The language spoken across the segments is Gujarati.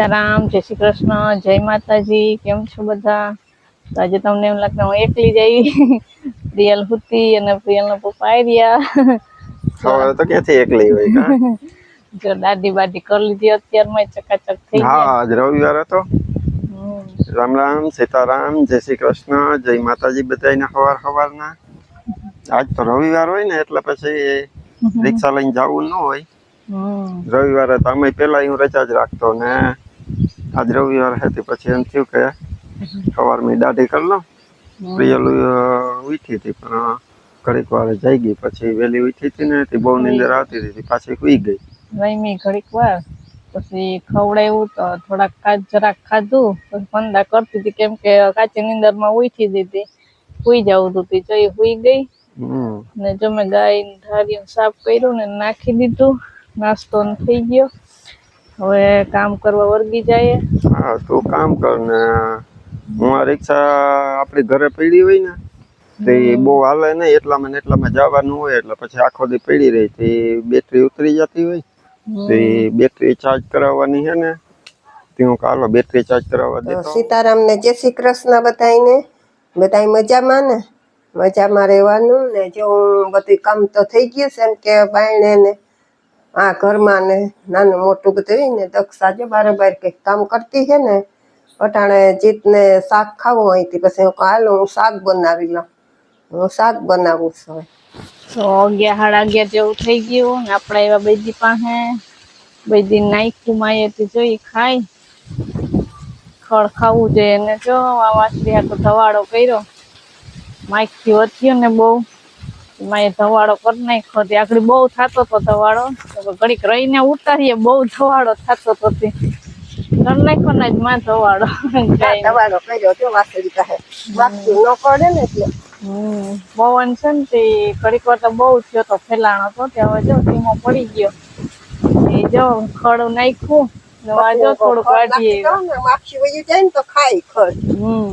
સીતારામ જય શ્રી કૃષ્ણ જય માતાજી કેમ છો બધા? તો આજે તમને એમ લાગે હું એકલી જઈ પ્રિયલ હુતી અને પ્રિયલ નો પપ્પા આવ્યા તો ક્યાંથી એકલી હોય? જો દાદી બાદી કરી લીધી અત્યારમાં ચકાચક થઈ હા આજ રવિવાર હતો. રામ રામ સીતારામ જય શ્રી કૃષ્ણ જય માતાજી બધાને સવાર સવારના આજ તો રવિવાર હોય ને એટલે પછી રિક્ષા લઈને જવું ન હોય. રવિવારે તો અમે પેલા હું રજા જ રાખતો ને. આજ રવિવાર હતી પછી એમ થયું કે સવારમાં દાઢી કરી લઉં. પ્રિયલું ઉઠી હતી પણ ઘડીક વાર જઈ ગઈ પછી વહેલી ઉઠી હતી ને તે બહુ નીંદર આવતી હતી પાછી સુઈ ગઈ. રમી ઘડીક વાર પછી ખવડાવ્યું તો થોડાક કાચ જરાક ખાધું પછી ફંદા કરતી હતી કેમ કે કાચી નીંદરમાં ઉઠી દીધી સુઈ જવું હતું તે જોઈ સુઈ ગઈ. ને જો મેં ગાય ધાર્યું સાફ કર્યું ને નાખી દીધું. નાસ્તો થઈ ગયો. હવે કામ કરવા વર્ગી જાય. હા તું કામ કર ને. હું આ રિક્ષા આપણી ઘરે પડી હોય ને તે બહુ હાલે નહીં એટલામાં ને એટલામાં જવાનું હોય એટલે પછી આખો દી પડી રહી. તે બેટરી ઉતરી જતી હોય તે બેટરી ચાર્જ કરાવવાની છે ને તે હું કાલો બેટરી ચાર્જ કરાવવા દેતો. સીતારામ ને જય શ્રી કૃષ્ણ બધાને બધા મજામાં ને? મજામાં રહેવાનું ને જો હું બધું કામ તો થઈ ગયું છે એમ કે બાયણે ને આ ઘરમાં ને નાનું મોટું બધું ને દક્ષા જો બારે બાર કંઈક કામ કરતી છે ને, અટાણે જીતને શાક ખાવું તે પછી હું હાલો, હું શાક બનાવી લઉં. હું શાક બનાવું છું તો અગિયાર, સાડા અગિયાર જેવું થઈ ગયું ને આપડા એવા બૈદી પાસે બૈદી નાખ્યું માયેથી જોઈ ખાય. ખડ ખાવું જોઈએ ને જો આ વાસરી તો ધવાડો કર્યો. માઇકથી વધ્યો ને બહુ. માએ ધવાડો કરી નાખ્યો તે આગળ બહુ થતો હતો ધવાડો. તો ઘડીક રહીને ઉતારીએ બહુ ધવાડો થતો હતો તે. કરી નાખ્યો ને જ માં ધવાડો. દવાનો કર્યો જો વાસળી કહે વાસળી ન ને એટલે. હમ પવન છે ને તે ઘડીક વાર તો બહુ થયો તો ફેલાણો હતો. તે હવે જો ધીમો પડી ગયો. એ જો ખડ નાખ્યું વાજો થોડું કાઢીએ માખી વયું જાય ને તો ખાય ખડ. હમ.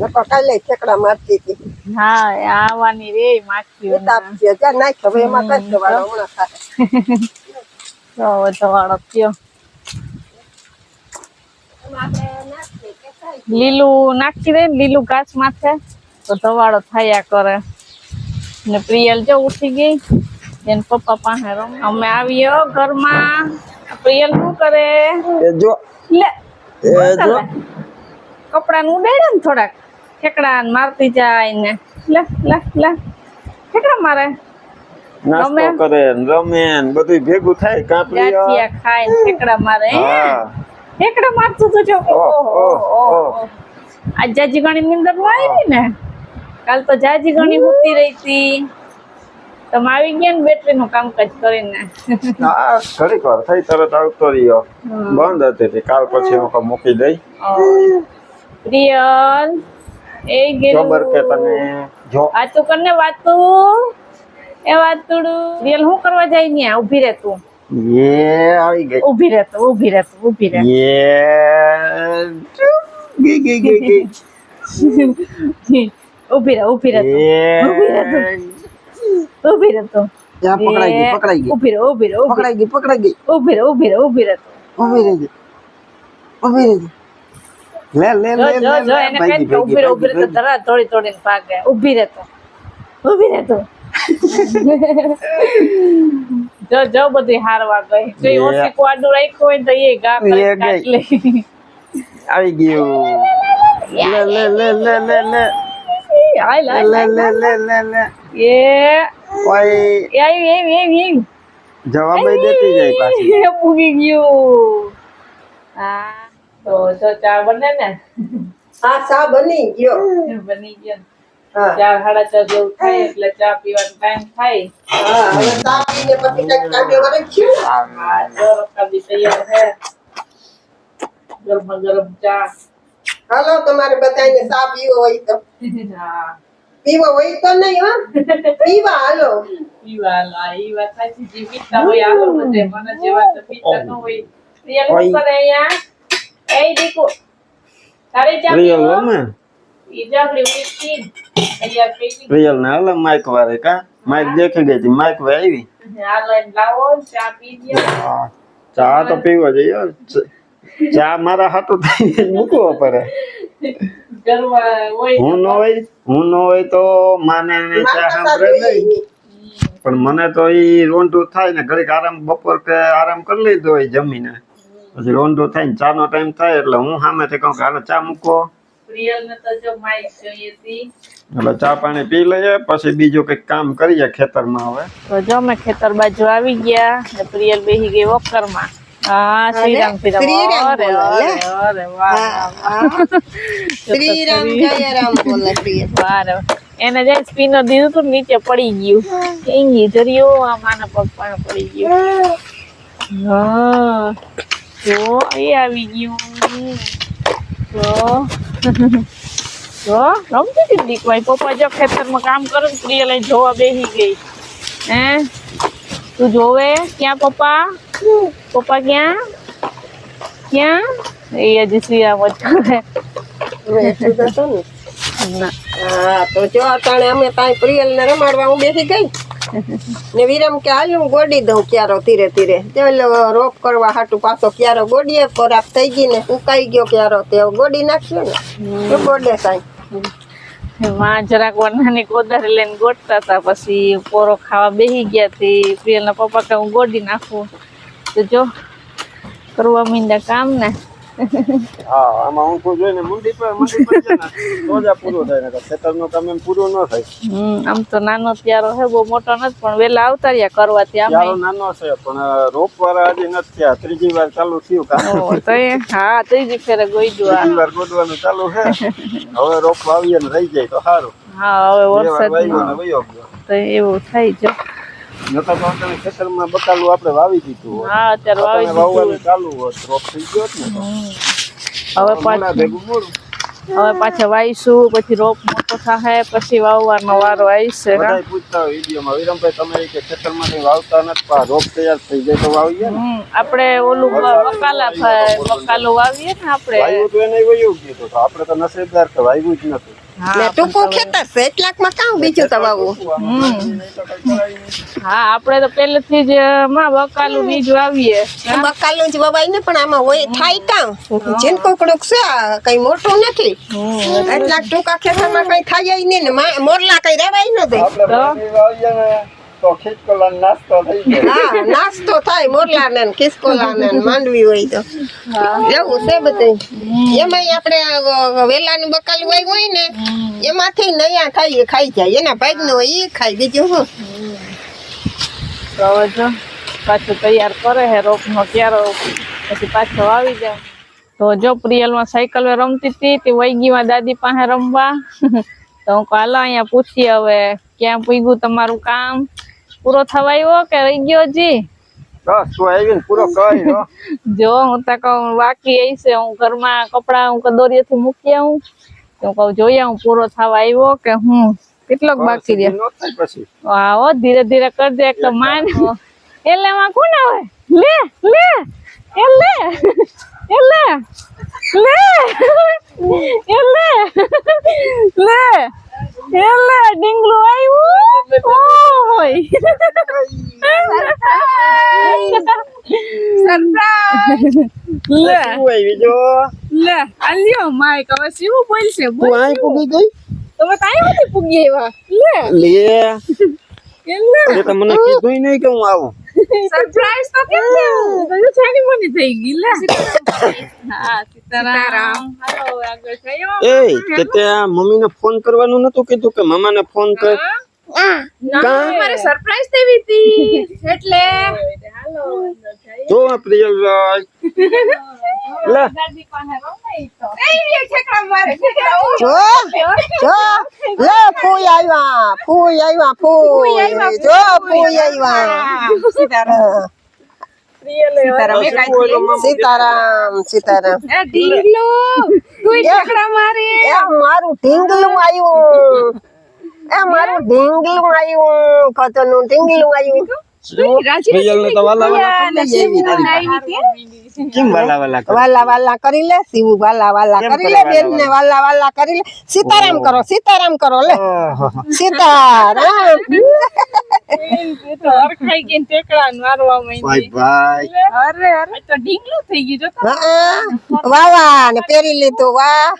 નકર કાલે ઠેકડા મારતી હતી. હા આવવાની રે માખીઓ તાપ છે નાખ હવે એમાં કઈ જવાનું હમણાં થાય. તો ધવાડો થયો લીલું નાખી દે લીલું ઘાસ માથે તો ધવાડો થયા કરે. ને પ્રિયલ જો ઉઠી ગઈ એને પપ્પા પાસે રમ અમે આવીયો ઘરમાં. પ્રિયલ શું કરે? જો. લે જો. કપડા નું ઉડાડે ને થોડાક. ઠેકડા મારતી જાય ને. લે લે લે. ઠેકડા મારે. નાસ્તો? કરે રમે બધું ભેગું થાય કાં ખાય ને ઠેકડા મારે ઠેકડા મારતું તો જો. ઓહો, ઓહ, ઓહો. ઓહ. આજ જાજી ગણી નીંદર આવી ને? કાલ તો જાજી ગણી હુતી રહી હતી. તમે આવી ગયા ને બેટરી નું કામકાજ કરીને. હા ઘડીક વાર થઈ તરત આવતો રહ્યો. બંધ હતી કાલ પછી હું મૂકી દઈ. પ્રિયલ એ ખબર કે તને જો. વાતું કરને વાતું એ વાતુડું રીલ હું કરવા જાય ને ઊભી રહે તું. એ આવી ગઈ. ઊભી રહે તું ઊભી રહે તું ઊભી રહે. એ ગઈ ગઈ ગઈ ગઈ. ઊભી રહે ઊભી રહે તું. ઊભી રહે તું. પકડાઈ ગઈ પકડાઈ ગઈ. ઊભી રહે ઊભી રહે પકડાઈ ગઈ પકડાઈ ગઈ. ઊભી રહે ઊભી રહે ઊભી રહે તું. ઊભી રહી ઊભી રહી લે લે લે જો જો એને કઈ ઊભી રહે ઊભી રહે. ધરા થોડી થોડી ભાગે ઊભી રહે તો ઊભી રહે તો. જો જો બધી હારવા ગઈ. જો ઓછી કવાડું રાખ્યું હોય તો એ ગા કરી કાટલી આવી ગયું. લે લે લે લે લે લે. હાલ લે લે લે લે લે લે. એ ઓય. એ એ એ આવી જવાબ દેતી જાય પાછી. એ પૂગી ગયું. હા. તો જો ચા બને ને? હા ચા બની ગયો. બની ગયો ચાર સાડા ચાર જેવું થાય એટલે ચા પીવાનો ટાઈમ થાય. હવે ચા પીને પછી કંઈક કામે જો કદી તૈયાર છે. ગરમ ગરમ ચા. હાલો તમારે બધાને સા પીવો હોય તો. પીવો હોય તો નહીં હો. પીવા હાલો. પીવા લા ઈ વાત સાચી જે પીતા હોય આવો બધે. મને જેવા તો પીતા ન હોય. શું કરે અહીંયા. એ Dico. રિયલ પીવો રમે? ઈ જાગડી ઉઠી તૈયાર થઈ ગઈ રિયલ ને હાલે માઇક વારે કા? માઇક દેખી ગઈ હતી માઇક વે આવી. હાલો એને લાવો ચા પી દ્યો હા. ચા તો પીવો જોઈએ. ચા મારા હાથો થઈ મૂકવો પડે. હું ન હોય હું ન હોય તો માને ચા સાંભળે નહીં. પણ મને તો એ રોંઢું થાય ને ઘડીક આરામ બપોર કે આરામ કરી લીધો હોય જમીને. પછી રોંધો થાય ને ચા નો ટાઈમ થાય એટલે હું સામેથી કહું કે હાલો ચા મૂકો. પ્રિયલ ને તો જો માઈક જોઈએ હતી એટલે ચા પાણી પી લઈએ પછી બીજું કંઈક કામ કરીએ ખેતરમાં હવે. તો જો અમે ખેતર બાજુ આવી ગયા ને પ્રિયલ બેહી ગઈ વોકરમાં હા અરે અરે અરે વાહ વાહ, વાહ. જય રામ બોલે પ્રિય વાહ એને જે સ્પિનર દીધું તો નીચે પડી ગયું. કેંગી જરિયો આ માના પગ પણ પડી ગયું. હા. જો એ આવી ગયું. જો. જો રમતી હતી દીકવાઈ પપ્પા જો ખેતરમાં કામ કરે પ્રિય લઈને જોવા બેસી ગઈ. હે? તું જોવે? ક્યાં પપ્પા? પપ્પા ક્યાં? ક્યાં? એ હજી સિયા હતું ને. તો જો અટાણે અમે તાઈ પ્રિયલ ને રમાડવા હું બેસી ગઈ. ને વિરમ કે હાલ હું ગોડી દઉં ક્યારો ધીરે ધીરે. તે રોપ કરવા હાટું પાછો ક્યારો ગોડીએ ખરાબ થઈ ગઈ ને ઉકાઈ ગયો ક્યારો, તે ગોડી નાખ્યો ને? તો ગોડે સાઈ. માં જરાક નાની કોદારી લઈને ગોટતા હતા પછી પોરો ખાવા બેસી ગયા થી પ્રિયલના પપ્પા કે હું ગોડી નાખું. તો જો, કરવા મીંડા કામ ને. હા આમાં ઊંધું જોઈને મુંડી પર મુંડી પર છે ને તો જ આ પૂરું થાય ને ખેતરનું કામ એમ પૂરું ન થાય. હમ આમ તો નાનો ત્યારો હે બહુ મોટો નથી પણ વેલા અવતાર્યા કરવા ત્યાં ત્યારો નાનો છે પણ રોપ વાળા હજી નથી થયા. ત્રીજી વાર ચાલુ થયું કામ. તો એ હા ત્રીજી ફેરે ગોઈડું આ. ત્રીજી વાર ગોડવાનું ચાલુ છે. હવે રોપ વાવીએ ને રહી જાય તો સારું. હા હવે વરસાદ તો એવું થાય જો. નકર તો આપણે ખેતરમાં બકાલું આપણે વાવી દીધું હોત. હા અત્યારે વાવી આપણને વાવવાનું ચાલુ હોત રોપ થઈ ગયો ને હવે પાછું ભેગું મોડું. હવે પાછા વાવીશું પછી રોપ મોટો થાય પછી વાવવાનો વારો આવશે બધાય પૂછતા હોય વિડીયોમાં વિરમભાઈ તમે કે ખેતરમાંથી વાવતા નથી પણ રોપ તૈયાર થઈ જાય તો વાવીએ ને. આપણે ઓલું બકાલા બકાલું વાવીએ ને આપણે. વાવ્યું તો એને વયું ગયું તો આપણે તો નસીબદાર કે વાવ્યું જ નથી. ને ટૂંકું ખેતર છે? એટલાકમાં કામ બીજું તો હા આપણે તો પહેલેથી જ માં બકાલું બીજ વાવીએ. બકાલું જ વવાય ને પણ આમાં હોય થાય કામ જેન કોકડુંક છે કઈ મોટું નથી. હમ. એટલા ટૂંકા ખેતરમાં કઈ થાય નહીં ને મોરલા કઈ રેવાય ન દે. તો ખીચકોલા નાસ્તો થઈ જાય હા નાસ્તો થાય મોરલા ને ખિસકોલા ને માંડવી હોય તો. એવું છે બધું. એમાં આપણે વેલાનું બકાલ હોય હોય ને એમાંથી નયા ખાઈએ ખાઈ જાય. એના ભાગનું હોય ઈ બીજું શું? તો જો પાછું તૈયાર કરે હે રોપનો ક્યારો પછી પાછો આવી જાય. તો જો પ્રિયલમાં સાયકલ રમતી હતી તે વૈગીમાં દાદી પાસે રમવા. તો હું કાલા અહીંયા પૂછી હવે ક્યાં પૂગ્યું તમારું કામ? પૂરો થવા આવ્યો કે રહી ગયો જી? બસ તું આવીને પૂરો કરી જો હું તો કહું બાકી એ છે હું ઘરમાં કપડા હું કદોરીએથી મૂકી આવું. હું કહું જોઈએ હું પૂરો થવા આવ્યો કે હું? કેટલોક બાકી રહ્યો? આવો ધીરે ધીરે કરજે એક તો માન. એટલે માં કોણ આવે? લે લે એ લે એ લે. લે એ લે લે એ લે ડીંગલું આવ્યું ઓય લે શું લે આલ્યો માય હવે શું બોલશે બોલ અહીં પૂગી ગઈ તમે કાઈ નથી પૂગી લે લે એ લે એ તો મને કીધું નહીં કે હું. આવું સરપ્રાઈઝ તો કેમ દેવું તો છાની મોની થઈ ગઈ લે. હા એ તે તે આ મમ્મીને ફોન કરવાનું નતું કીધું કે મામાને ફોન કર. મારે સરપ્રાઈઝ દેવી હતી. એટલે હાલો તો પ્રિયલ લે. દાદી પાસે રમાઈ તો. જો જો. લે ફૂઈ આવ્યા ફૂઈ આવ્યા ફૂઈ. જો ફૂઈ આવ્યા. સીતારામ સીતારામ એ ઢીંગલો કોઈ ઠેકડા મારે. એ મારું ઢીંગલું આવ્યું. એ મારું ઢીંગલું આવ્યું કતનું ઢીંગલું આવ્યું. પ્રિયલને તો વાલા વાલા કરી લઈ આવી તારી કેમ વાલા વાલા કરે? વાલા વાલા કરી લે શિવ વાલા વાલા કેમ કરી કરે લે બેન ને વાલા? વાલા કરી લે. સીતારામ કરો સીતારામ કરો લે. સીતારામ. એ તો હરખાઈ ગઈ ને ટેકડા મારવા ભાઈ માંડી ભાઈ અરે અરે. આ તો ઢીંગલું થઈ ગયું જો તો હા, વાહ વાહ ને પહેરી લીધું વાહ.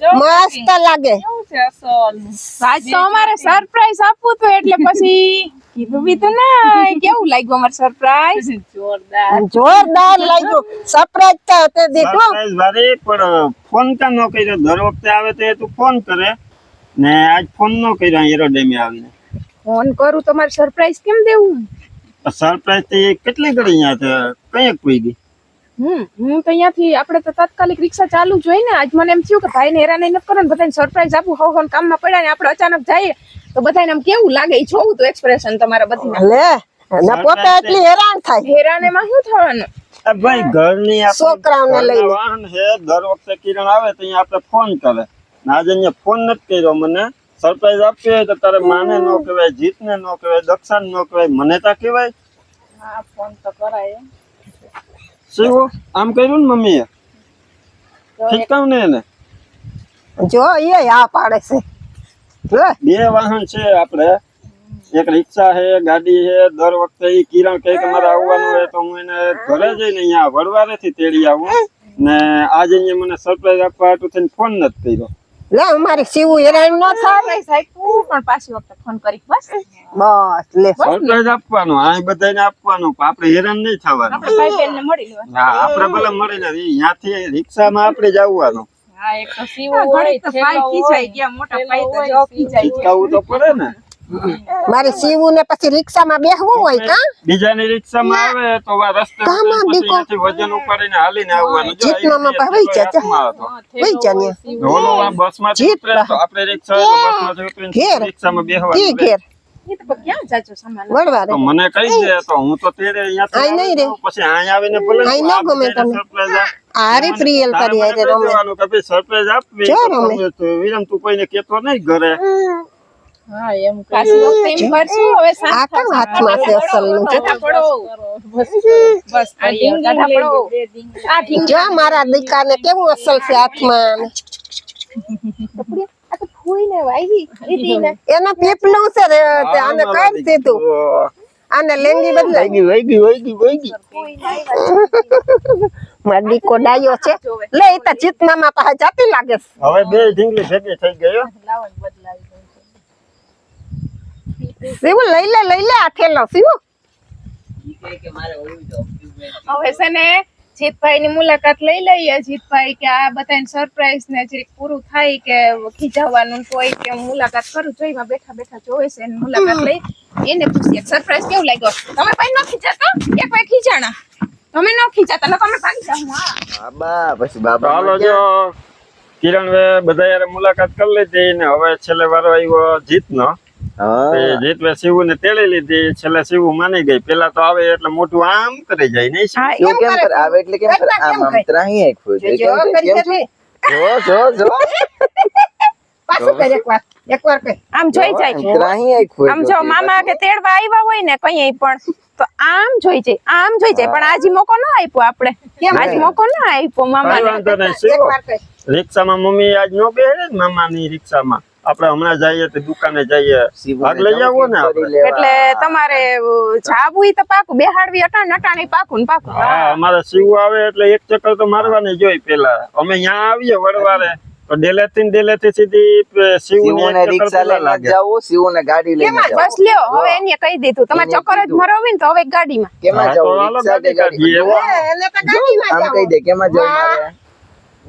મસ્ત લાગે. કેવું છે અસલ? આજ તો અમારે સરપ્રાઈઝ આપવું હતું એટલે પછી કીધું બીધું ના કેવું લાગ્યું અમારે સરપ્રાઈઝ જોરદાર. જોરદાર લાગ્યું. સરપ્રાઈઝ તો તે દીધું સરપ્રાઈઝ વાળી પણ ફોન કા ન કર્યો? દર વખતે આવે તો તું ફોન કરે. ને આજ ફોન ન કર્યો એરો ડેમે આવીને. ફોન કરું તો મારે સરપ્રાઈઝ કેમ દેવું? સરપ્રાઈઝથી કેટલી કરી અહીંયા કઈ કોઈ ગઈ હમ હું તો અહીંયાથી આપણે તો તાત્કાલિક રિક્ષા ચાલુ જોઈ ને આજ મને એમ થયું કે ભાઈને હેરાન નથી કરો ને બધાને સરપ્રાઈઝ આપું હવ હવ કામમાં પડ્યા ને આપણે અચાનક જઈએ તો બધાને આમ કેવું લાગે? એ જોવું તો એક્સપ્રેશન તમારા બધી લે ને પોતે એટલી હેરાન થાય. હેરાન એમાં શું થવાનું? ભાઈ ઘરની છોકરાઓને લઈને. વાહન છે દર વખતે કિરણ આવે તો અહીંયા આપણે ફોન કરે. ને આજે અહીંયા ફોન નથી કર્યો મને. સરપ્રાઈઝ આપવી હોય તો તારે માને ન કહેવાય જીતને ન કહેવાય દક્ષાને ન કહેવાય મને તો કહેવાય. હા ફોન તો કરાય. શું? આમ કર્યું ને મમ્મીએ? ખીચકાવ ને એને? જો એ આ પાડે છે. બે વાહન છે આપણે. એક રિક્ષા છે ગાડી છે. દર વખતે એ કિરણ કંઈક મારે આવવાનું હોય તો હું એને ઘરે જઈને અહીંયા વડવારેથી તેડી આવું. ને આજે મને સરપ્રાઈઝ આપવા હાટુ થઈને ફોન નથી કર્યો. લે અમારે શિવ હેરાન ન થાય. સરપ્રાઈઝ પણ પાછી વખતે ફોન કરી બસ. બસ લે. સરપ્રાઈઝ આપવાનું આ બધાને આપવાનું પણ આપણે હેરાન નહીં થવાનું. આપણે ભાઈ મળી લેવાનું. હા આપણે ભલે મળીને અહીંયાથી રિક્ષામાં આપણે જ હા એક તો સીવો હોય તો ભાઈ ખીચાઈ ગયા મોટા ભાઈ તો જો ખીચાઈ ગયા. તો પડે ને. મારી સીવું ને પછી રિક્ષામાં બેસવું હોય કા બીજાની રિક્ષામાં આવે તો આ રસ્તે કામાં પછી દીકો? વજન ઉપાડીને હાલીને આવવાનું જો જીત મામા અહીંથી પાસે વહી જા. વહી જા. ઓલો આ બસમાંથી જીત ઉતરે તો આપણે રિક્ષા બસમાંથી ઉતરીને ઘેર. રિક્ષામાં ઘેર એ તો પણ ક્યાં જાજો સામાન વળવા તો દે મને કહી દે તો હું તો તેરે. પછી અહીંયા આવીને ગમે આપ. આરે પ્રિયલ કરી આપવી જો તો રમે. વિરમ તું કોઈને કેતો નહીં ઘરે હા એમ હવે હાથમાં છે કાઢા બસ આ કાઢા જો મારા દીકાને કેવું અસલ છે હાથમાં? વાઈ એનો પીપલું છે રે તે આને કઈ દીધું. આને લેંગી બદલાઈ વહી ગઈ વહી ગઈ વહી ગઈ મારો દીકો ડાયો છે. લે એ તો જીત મામા પાસે જાતી લાગે છે. હવે બે ઢીંગલી ભેગી થઈ ગયો લાવણ બદલાવી. શિવ લઈ લે લઈ લે આ થેલો શિવ. હવે છે ને જીતભાઈ ની મુલાકાત લઈ લઈએ જીતભાઈ કે આ બધાને સરપ્રાઈઝ ને જરીક પૂરું થાય કે ખીજાવવાનું કોઈ કે હું મુલાકાત કરું જોઈ માં બેઠા બેઠા જોવે છે એની મુલાકાત લઈ. એને પૂછીએ સરપ્રાઈઝ કેવું લાગ્યો? તમે ભાઈ ન ખીજાતો એક કોઈ ખીજાણા. તમે ન ખીજાતા ને તમે ભાગી જાઓ હા બાબા પછી બાબા હાલો જો કિરણ વે બધા યાર મુલાકાત કરી લીધી ને હવે છેલ્લે વારો આવ્યો જીતનો. તે શિવ ને તેડી લીધી છેલ્લે શિવ માની ગઈ. પેલા તો આવે એટલે મોટું આમ કરી જાય નહીં કેમ કરે કરે? આવે એટલે કેમ કરે? આમ આમ ત્રાહી એક જો, જો, કેમ કરી કેમ છે જો જો જો. પાછું કર એકવાર એકવાર આમ જોઈ જાય ત્રાહી એક આમ જો મામા કે તેડવા આવ્યા હોય ને કઈ પણ તો આમ જોઈ જાય આમ જોઈ જાય. પણ આજે મોકો ના આપ્યો આપણે. કેમ? આજ મોકો ના આપ્યો મામા કર. રિક્ષામાં મમ્મી આજ નો બેહે મામા ની રિક્ષામાં? આપણે હમણાં જઈએ તો દુકાને જઈએ. ભાગ લઈ આવો ને એટલે તમારે જાવું તો પાકું બેહાડવી અટાણ અટાણી પાકું પાકું. હા અમારે શિવ આવે એટલે એક ચક્કર તો મારવાની જોઈ પેલા. અમે અહીંયા આવીએ વડવારે ડેલેથી ડેલેથી સીધી શિવને રિક્ષા લઈને જાવું શિવને ગાડી લઈને કેમાં જાવું બસ લ્યો હવે એને કહી દીધું તમારે ચક્કર જ. મરાવી ને તો હવે ગાડીમાં. કેમાં જાવું રિક્ષા કે ગાડી ગાડી કાઢીએ. એ, એને તો ગાડીમાં આમ કહી દે કેમાં જવું મારે?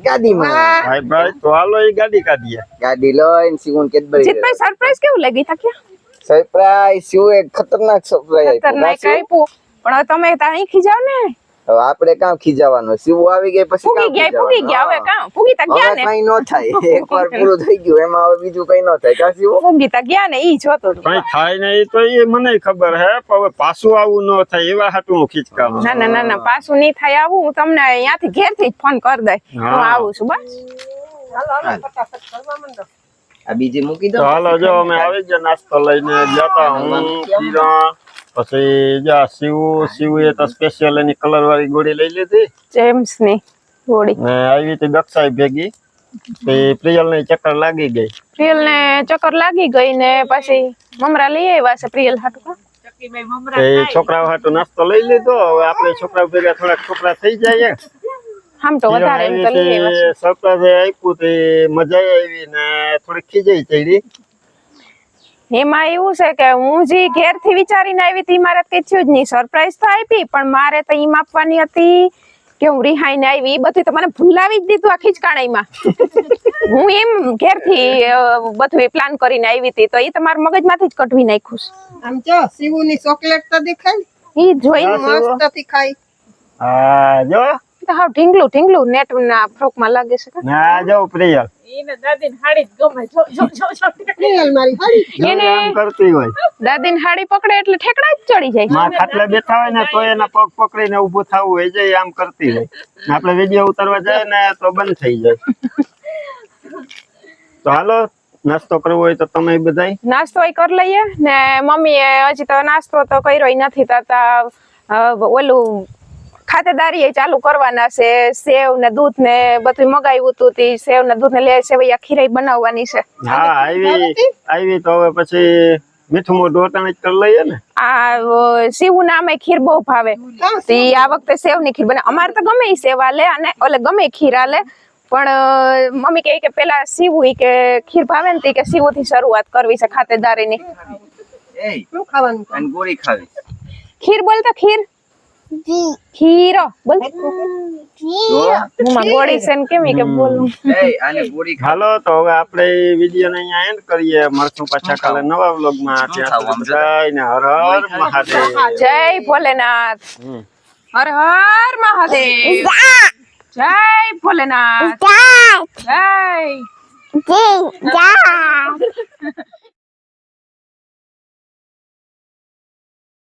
ગાડીમાં ભાઈ ભાઈ તો હાલો એ ગાડી કાઢીએ. ગાડી લઈને શિવન કેડબરી જીતભાઈ સરપ્રાઈઝ કેવું લાગી થક્યા ક્યાં સરપ્રાઈઝ શું એક ખતરનાક સરપ્રાઈઝ ખતરનાક આપ્યું. પણ તમે તાણી ખીજાવ ને હવે આપણે કામ ખીજાવાનું શિવ આવી ગઈ પછી ફૂગી ગયા ફૂગી ગયા હવે કામ? ફૂગી તા ગયા ને? કઈ ન થાય. એકવાર પૂરું થઈ ગયું એમાં હવે બીજું કઈ ન થાય. કા શિવ ફૂગી તા ગયા ને ઈ જોતો તો કઈ થાય નહીં તો એ મને ખબર હે પણ હવે પાછું આવું ન થાય એવા હાટું હું ખીચકામ. ના ના ના ના પાછું નહીં થાય આવું. હું તમને અહીંયાથી ઘેરથી જ ફોન કરી દઈ હું આવું છું બસ. હાલો, હાલો, ફટાફટ કરવા મંડો. આ બીજી મૂકી દો. હાલો જો અમે આવી ગયા નાસ્તો લઈને જતા હું કિરણ. પછી જા શિવ શિવ એ તો સ્પેશિયલ એની કલર વાળી ગોળી લઈ લીધી. જેમ્સની ગોળી. ને આવી હતી દક્ષાઈ ભેગી. તે પ્રિયલ ને ચક્કર લાગી ગઈ. પ્રિયલ ને ચક્કર લાગી ગઈ ને પછી મમરા લઈ આવ્યા છે પ્રિયલ હાટુ. છોકરાઓ હાટુ નાસ્તો લઈ લીધો. હવે આપણે ભેગા થોડાક છોકરા થઈ જાય આમ તો વધારે એમ તો લઈ આવ્યા સરપ્રાઈઝ આપ્યું તે મજા આવી ને થોડી ખીજાઈ ચડી. એમાં એવું છે કે હું જે ઘેરથી વિચારીને આવી હતી મારે કઈ થયું જ નહીં. સરપ્રાઈઝ તો આપી પણ મારે તો એમ આપવાની હતી કે હું રિહાઈને આવી. એ બધું તો મને ભૂલાવી જ દીધું આ કાણાઈમાં. હું એમ ઘેરથી થી બધું પ્લાન કરીને આવી હતી તો એ તમારા મગજમાંથી જ કઢવી નાખ્યું છે. આમ જો શિવુની ચોકલેટ તો દેખાય એ જોઈને મસ્તથી ખાઈ હા જો. તો હાવ ઢીંગલું ઢીંગલું નેટ ના ફ્રોકમાં લાગે છે કે? ના જો પ્રિયલ. એને દાદી હાડી ગમે. જો જો જો પ્રિયલ મારી હાડી. એને- કરતી હોય. દાદીને હાડી પકડે એટલે ઠેકડા જ ચડી જાય. માં ખાટલે બેઠા હોય ને તો એના પગ પકડીને ઊભું થવું હોય જાય આમ કરતી હોય. આપણે વિડિયો ઉતારવા જાય ને તો બંધ થઈ જાય. તો હાલો નાસ્તો કરવો હોય તો તમે બધાય. નાસ્તો એ કરી લઈએ ને મમ્મીએ હજી તો નાસ્તો તો કર્યો નથી તાતા ઓલું ખાતેદારી એ ચાલુ કરવાના છે. સેવ ને દૂધ ને બધું મગાવ્યું હતું તે. સેવ ને દૂધ ને લે સેવૈયા ખીરાઈ બનાવવાની છે. હા આવી આવી તો હવે પછી મીઠું મોઢું અટાણે કરી લઈએ ને. આ શિવ નામે ખીર બહુ ભાવે. તે આ વખતે સેવની ખીર બને અમારે તો ગમે સેવ આલે અને ઓલે ગમે ખીર આલે. પણ મમ્મી કહે કે પેલા સીવું ઈ કે ખીર ભાવે ને કે સીવું થી શરૂઆત કરવી છે ખાતેદારી ની ખીર બોલતા અને ખાવી બોલ. ખીરો હું માંગોડી સેન કેમ કે બોલું? એ આને બોડી હાલો તો હવે આપણે વિડિયો ને અહીંયા એન્ડ કરીએ. મળશું પાછા કાલે નવા વ્લોગમાં ત્યાં સુધી આમ બધાયને હર હર મહાદેવ. જય ભોલેનાથ. હર હર મહાદેવ. જય ભોલેનાથ. જય.